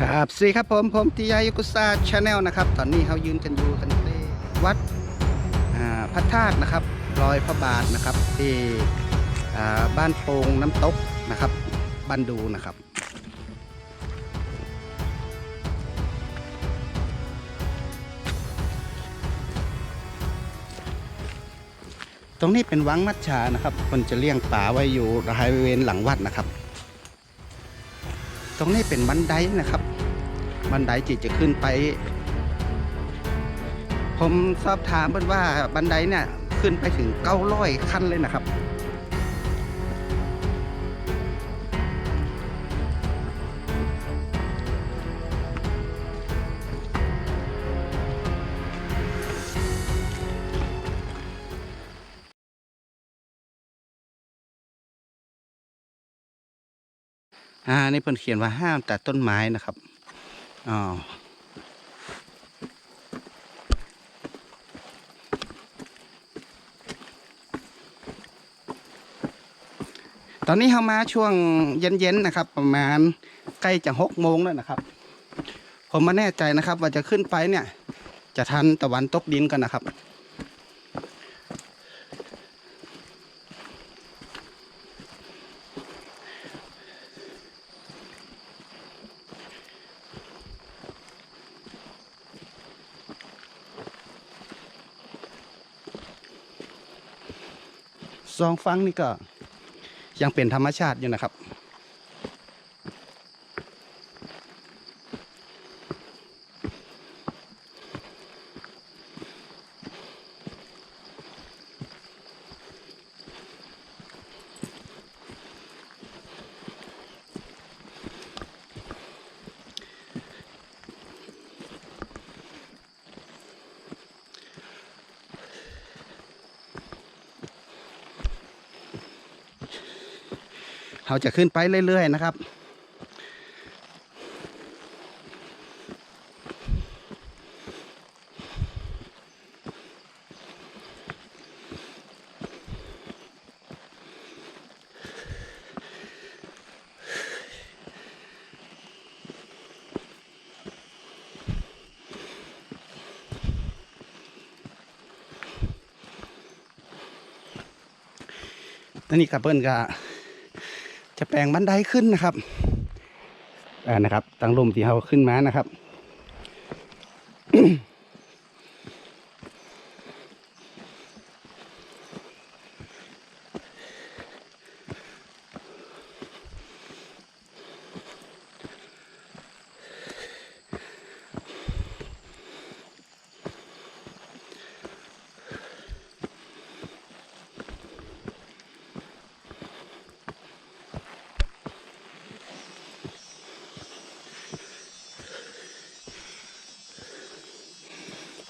ครับสวัสดีครับผม ผมติยายุกุซาชาแนลนะครับ ตอนนี้เขายืนกันอยู่กันที่วัดพระธาตุนะครับรอยพระบาทนะครับที่บ้านโป่งน้ำตกนะครับบ้านดูนะครับตรงนี้เป็นวังมัชชานะครับ คนจะเลี้ยงป่าไว้อยู่บริเวณหลังวัดนะครับ ตรงนี้เป็นบันไดนะครับ บันไดที่จะขึ้นไป ผมสอบถามเพื่อนว่าบันไดเนี่ยขึ้นไปถึง900ขั้นเลยนะครับ อ่า นี่เพิ่นเขียนว่าห้ามตัดต้นไม้นะครับ อ๋อตอนนี้เขามาช่วงเย็นๆนะครับ ประมาณใกล้จะหกโมงแล้วนะครับ ผมมาแน่ใจนะครับ ว่าจะขึ้นไปเนี่ย จะทันตะวันตกดินกันนะครับ สองฟังนี่ก็ยังเป็นธรรมชาติอยู่นะครับ เราจะขึ้นไปเรื่อย ๆ นะครับ ตอนนี้กับเปิ้ลก็ จะแปลงบันไดขึ้นนะครับอ่านะครับตั้งลมที่เขาขึ้นมานะครับ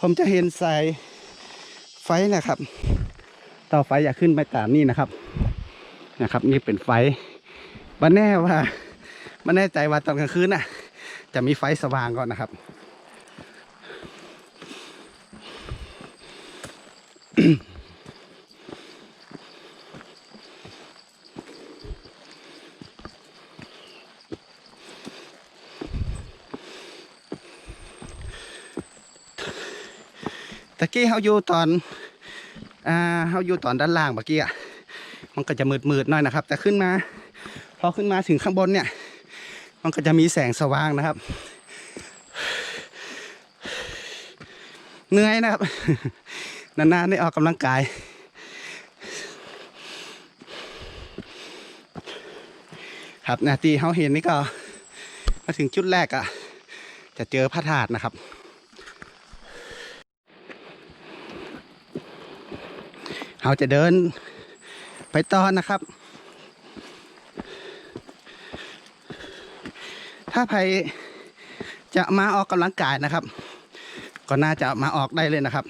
ผมจะเห็นสายไฟนะครับต่อไฟอยากขึ้นไปตามนี่นะครับนะครับ นี่เป็นไฟมาแน่ว่ามาแน่ใจว่าตอนกลางคืนน่ะ จะมีไฟสว่างก่อนนะครับ ตะกี้เขาอยู่ตอนอ่าเขาอยู่ตอนด้านล่างเมื่อกี้อะมันก็จะมืดๆหน่อยนะครับ แต่ขึ้นมา พอขึ้นมาถึงข้างบนเนี่ย มันก็จะมีแสงสว่างนะครับเหนื่อยนะครับ นานๆได้ออกกำลังกาย ครับนาทีเขาเห็นนี่ก็ มาถึงจุดแรกอะจะเจอพระธาตุนะครับ เราจะเดินไปต่อนะครับ ถ้าใครจะมาออกกำลังกายนะครับ ก็น่าจะมาออกได้เลยนะครับ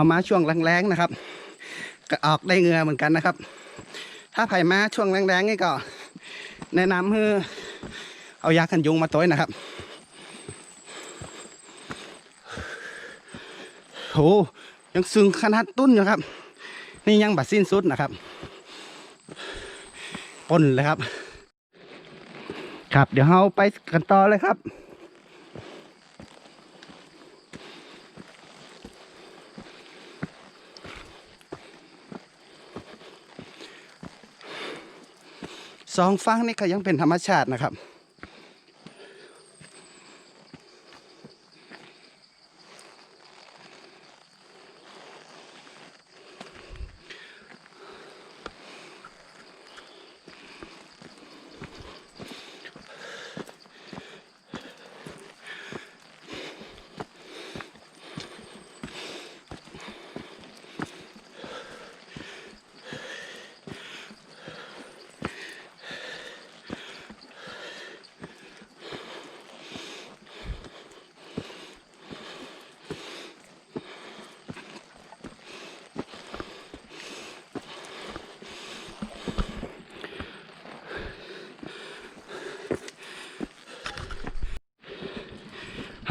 เอามาช่วงแรงๆนะครับก็ออกได้เงือเหมือนกันนะครับ ถ้าไผ่มาช่วงแรงๆนี่ก็แนะนำให้เอายากันยุงมาต้วยนะครับโหยังซึ้งขนาดตุ้นอยู่ครับ นี่ยังบัดสิ้นสุดนะครับปนเลยครับ ครับ เดี๋ยวเราไปกันต่อเลยครับ สองฝั่งนี่ก็ยังเป็นธรรมชาตินะครับ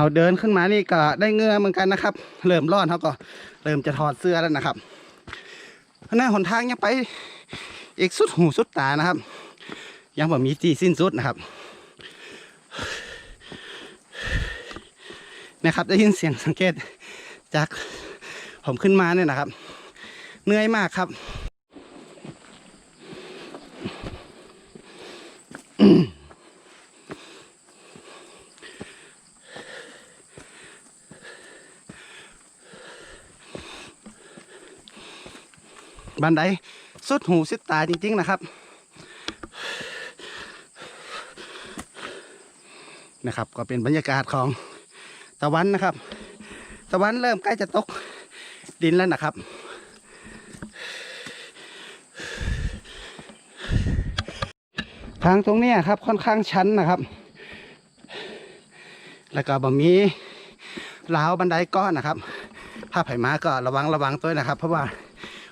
เขาเดินขึ้นมานี่ก็ได้เงือเหมือนกันนะครับ เริ่มร้อนเขาก็เริ่มจะถอดเสื้อแล้วนะครับเพราะหน้าหนทางยังไปอีกสุดหูสุดตานะครับ ยังแบบมีที่สิ้นสุดนะครับนะครับได้ยินเสียงสังเกตจากผมขึ้นมาเนี่ยนะครับ เหนื่อยมากครับ บันไดสุดหูสุดตาจริง ๆ นะครับ นะครับ ก็เป็นบรรยากาศของตะวันนะครับ ตะวันเริ่มใกล้จะตกดินแล้วนะครับ ทางตรงนี้ครับค่อนข้างชันนะครับ แล้วก็บ่มีราวบันไดก้อนนะครับ ถ้าไผ่มาก็ระวังระวังตัวนะครับ เพราะว่า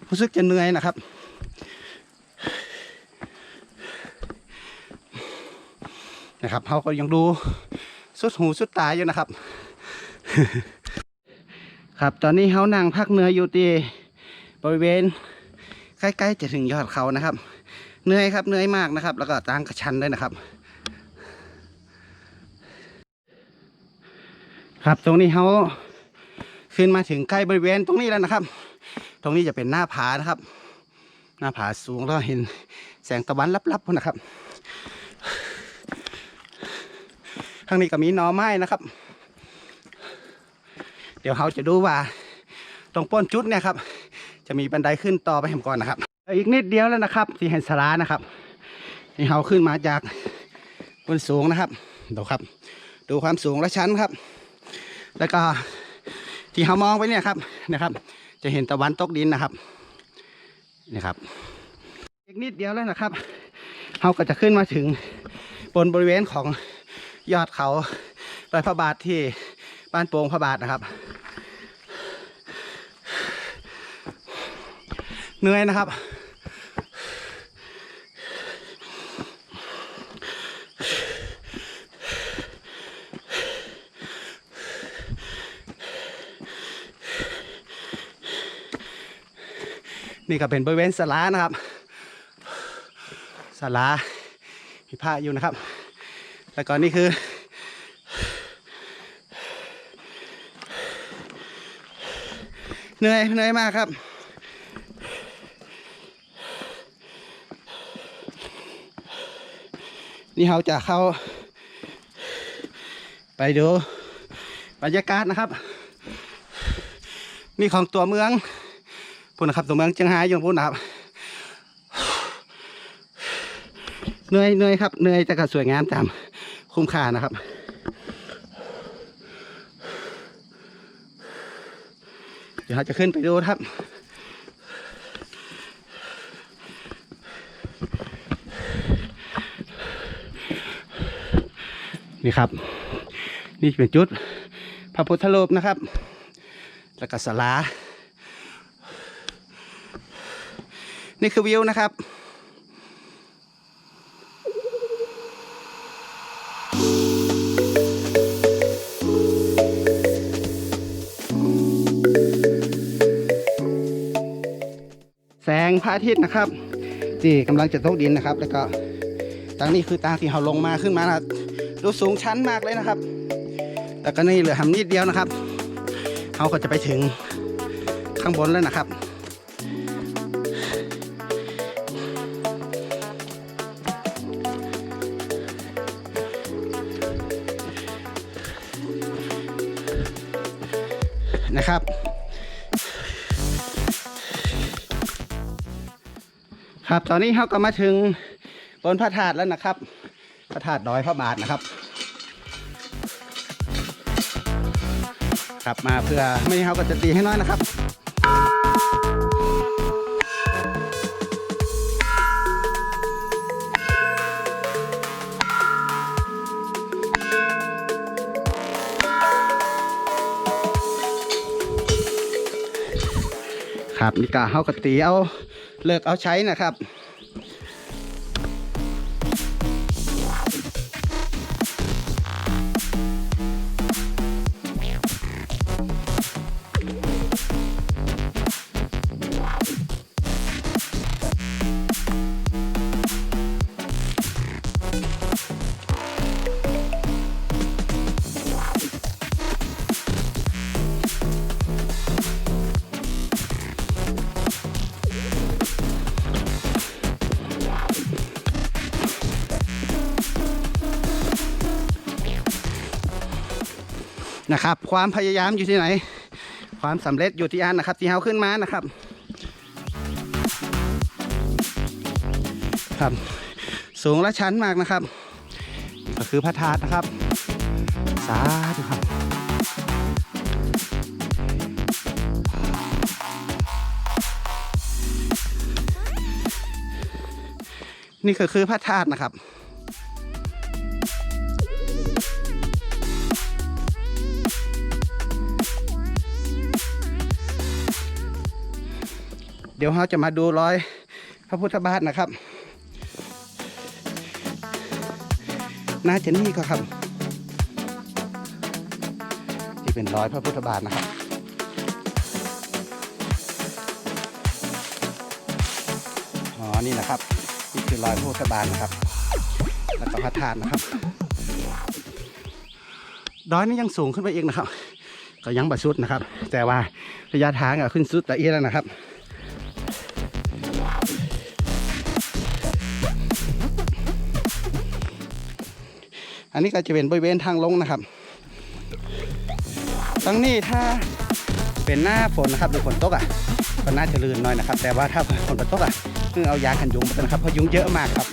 รู้สึกจะเหนื่อยนะครับ นะครับเขาก็ยังดูสุดหูสุดตาอยู่นะครับ ครับตอนนี้เขานั่งพักเหนื่อยอยู่ที่บริเวณ ใกล้ๆจะถึงยอดเขานะครับเหนื่อยครับเหนื่อยมากนะครับ แล้วก็ทางกระชันด้วยนะครับ ครับตรงนี้เขาขึ้นมาถึงใกล้บริเวณตรงนี้แล้วนะครับ ตรงนี้จะเป็นหน้าผานะครับ หน้าผาสูงแล้วเห็นแสงตะวันลับๆนะครับข้างนี้ก็มีหน่อไม้นะครับ เดี๋ยวเขาจะดูว่า ตรงป้นจุดเนี่ยครับ จะมีบันไดขึ้นต่อไปแหมก่อนนะครับ อีกนิดเดียวแล้วนะครับที่เห็นสลานะครับนี่เขาขึ้นมาจากบนสูงนะครับดูครับ ดูความสูงและชั้นครับ แล้วก็ที่เขามองไปเนี่ยครับนะครับ จะเห็นตะวันตกดินนะครับนี่ครับอีกนิดเดียวแล้วนะครับเราก็จะขึ้นมาถึงบนบริเวณของยอดเขาลอยพระบาทที่บ้านโป่งพระบาทนะครับ เหนื่อยนะครับ นี่ก็เป็นบริเวณสลานะครับสลามีผ้าอยู่นะครับ แล้วก็นี่คือเหนื่อยเหนื่อยมากครับนี่เราจะเข้า ไปดูบรรยากาศนะครับ นี่ของตัวเมือง พูดนะครับตัวเมืองเชียงรายอยู่พูดนะครับเหนื่อยเหนื่อยครับเหนื่อยแต่ก็สวยงามตามคุ้มค่านะครับเดี๋ยวเราจะขึ้นไปดูครับนี่ครับ นี่เป็นจุด พระพุทธรูปนะครับ แล้วก็ศาลา นี่คือวิวนะครับแสงพระอาทิตย์นะครับที่กำลังจะตกดินนะครับ แล้วก็ทางนี้คือทางที่เราลงมาขึ้นมานะดูสูงชั้นมากเลยนะครับ แต่ก็นี่เหลือทำนิดเดียวนะครับเราก็จะไปถึงข้างบนแล้วนะครับ ครับ ตอนนี้เราก็มาถึงบนพระธาตุแล้วนะครับ พระธาตุดอยพระบาทนะครับครับมาเพื่อไม่ให้เขาก็จะตีให้น้อยนะครับครับนี่กาเขากตีเอา เลิกเอาใช้นะครับ ครับ ความพยายามอยู่ที่ไหน ความสำเร็จอยู่ที่อันนะครับที่เขาขึ้นมานะครับ ครับ สูงและชันมากนะครับ ก็คือพระธาตุนะครับ สาธุครับนี่ก็คือพระธาตุนะครับ เดี๋ยวเราจะมาดูรอยพระพุทธบาทนะครับ น่าจะนี่ก็ครับ ที่เป็นรอยพระพุทธบาทนะครับอ๋อนี่นะครับนี่คือรอยพระพุทธบาทนะครับ แล้วก็พระธาตุนะครับดอยนี้ยังสูงขึ้นไปอีกนะครับ ก็ยังบะสุดนะครับ แต่ว่าระยะทางอะขึ้นสุดแต่เอียแล้วนะครับ อันนี้ก็จะเป็นบริเวณทางลงนะครับตรงนี้ถ้าเป็นหน้าฝนนะครับหรือฝนตกอะก็น่าจะลื่นหน่อยนะครับ แต่ว่าถ้าฝนตกอะคือเอายากันยุงมานะครับเพราะยุงเยอะมากครับ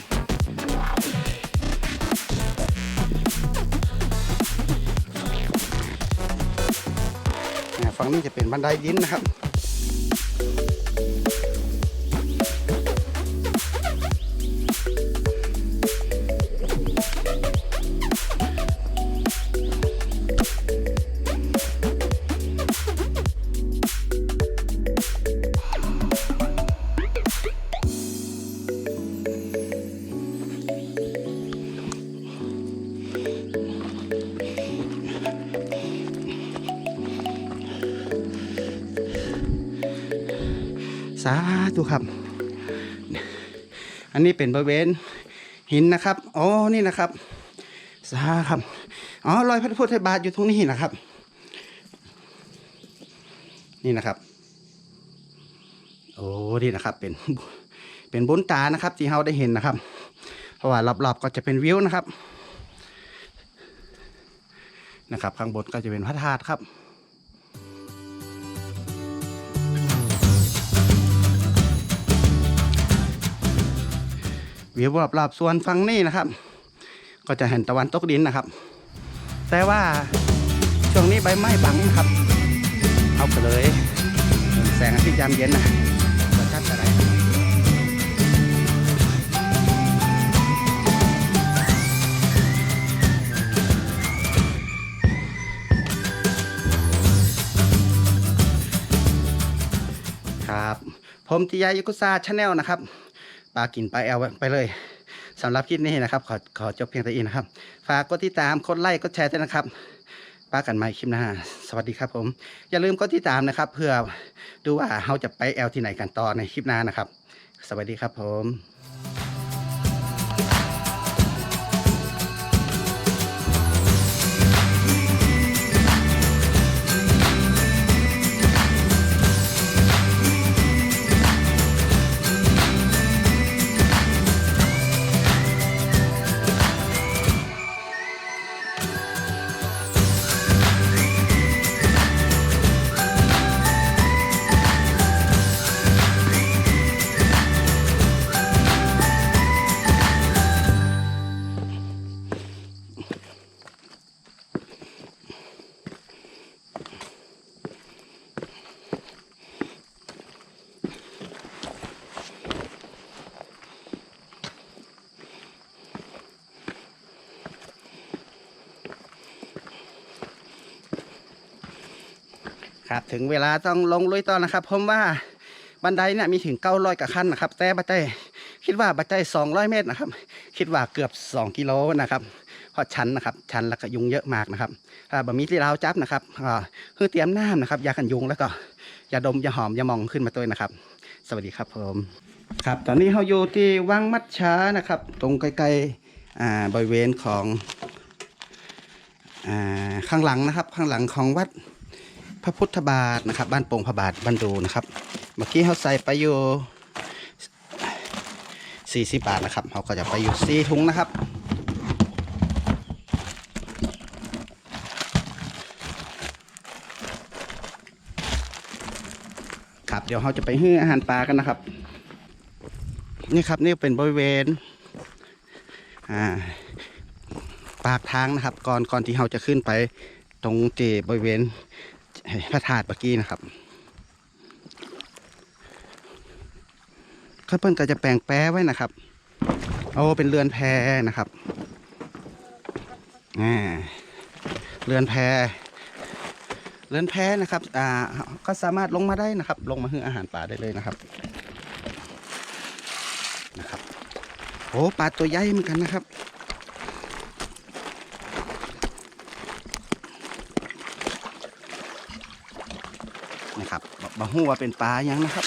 อ่ฝั่งนี้จะเป็นบันไดดินนะครับ สาธุครับ อันนี้เป็นบริเวณหินนะครับอ๋อนี่นะครับ สาครับอ๋อรอยพระพุทธบาทอยู่ตรงนี้นะครับ นี่นะครับ โอ้นี่นะครับเป็นเป็นบุญตานะครับ ที่เราได้เห็นนะครับ เพราะว่ารอบๆก็จะเป็นวิวนะครับ นะครับ ข้างบนก็จะเป็นพระธาตุครับ วิวรอบๆส่วนฝั่งนี้นะครับ ก็จะเห็นตะวันตกดินนะครับ แต่ว่าช่วงนี้ใบไม้บังนะครับ เอาไปเลยแสงอาทิตย์ยามเย็นนะก็ชัดอะไรครับ ผมจิยายุกุซาชาแนลนะครับ ปลากินปลาแอลไปเลยสำหรับคลิปนี้นะครับ ขอขอจบเพียงเท่านี้นะครับ ฝากกดติดตามกดไลค์กดแชร์ด้วยนะครับป้ากันใหม่คลิปหน้าสวัสดีครับผม อย่าลืมกดติดตามนะครับ เพื่อดูว่าเราจะไปแอลที่ไหนกันต่อในคลิปหน้านะครับ สวัสดีครับผม ครับ ถึงเวลาต้องลงลุยต่อนะครับผมว่าบันไดเนี่ยมีถึง 900กับขั้นนะครับ แต่บัจจัยคิดว่าบัจจัย200 เมตรนะครับ คิดว่าเกือบ 2 กิโลนะครับเพราะชันนะครับ ชันแล้วก็ยุงเยอะมากนะครับบะมีที่เราจับนะครับอ่าคือเตรียมน้ำนะครับยากันยุงแล้วก็ยาดมยาหอมยามองขึ้นมาด้วนะครับ สวัสดีครับผมครับ ตอนนี้เราอยู่ที่วังมัดช้านะครับ ตรงใกล้ๆบริเวณของอข้างหลังนะครับ ข้างหลังของวัด พระพุทธบาทนะครับ บ้านโป่งพระบาทบ้านดูนะครับเมื่อกี้เขาใส่ไปอยู่ 40 บาทนะครับเขาก็จะไปอยู่สี่ถุงนะครับครับเดี๋ยวเราจะไปให้อาหารปลากันนะครับ นี่ครับนี่เป็นบริเวณอ่าปากทางนะครับ ก่อนก่อนที่เราจะขึ้นไปตรงเจบริเวณ พระธาตุเมื่อกี้นะครับข้าเปิ้ลก็จะแปลงแป้ไว้นะครับโอ้เป็นเรือนแพนะครับอ่เรือนแพเรือนแพนะครับ อ่า ก็สามารถลงมาได้นะครับ ลงมาให้อาหารปลาได้เลยนะครับ นะครับ โอ้ปลาตัวใหญ่เหมือนกันนะครับ นะครั บบะฮู้ว่าเป็นปลายังนะครับ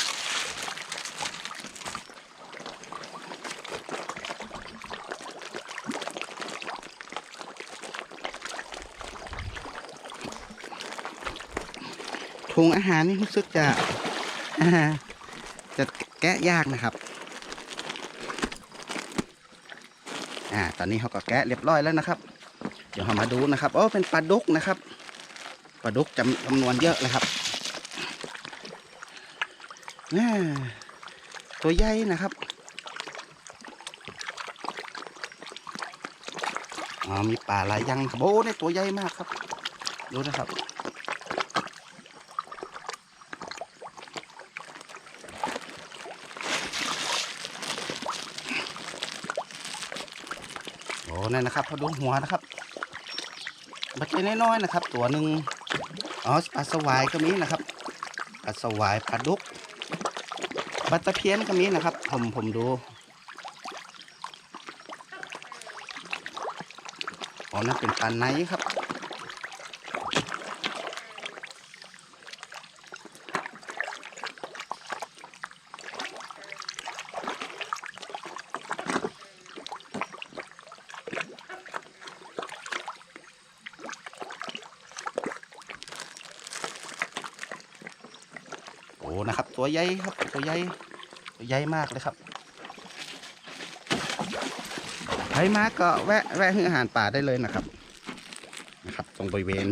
ถุงอาหารนี่รู้สึกจะจะแกะยากนะครับ อ่า ตอนนี้เขาก็แกะเรียบร้อยแล้วนะครับ เดี๋ยวเรามาดูนะครับ โอ้ เป็นปลาดุกนะครับ ปลาดุกจำจำนวนเยอะเลยครับ ตัวใหญ่นะครับอ๋อมีป่าหลายยังครับโอ้ในตัวใหญ่มากครับ ดูนะครับโอ้นั่นนะครับพอดูหัวนะครับบัจเจน้อยๆนะครับ ตัวหนึ่งอ๋อปลาสวายก็มีนะครับปลาสวายปลาดุก บัตะเพียนก็มีนะครับ ผมผมดูอ๋อนั่นเป็นปลาไนครับ โอ้นะครับ ตัว ใหญ่ครับ ตัวใหญ่ตัวใหญ่มากเลยครับใครมาก็แวะแวะให้อาหารป่าได้เลยนะครับนะครับ ตรงบริเวณ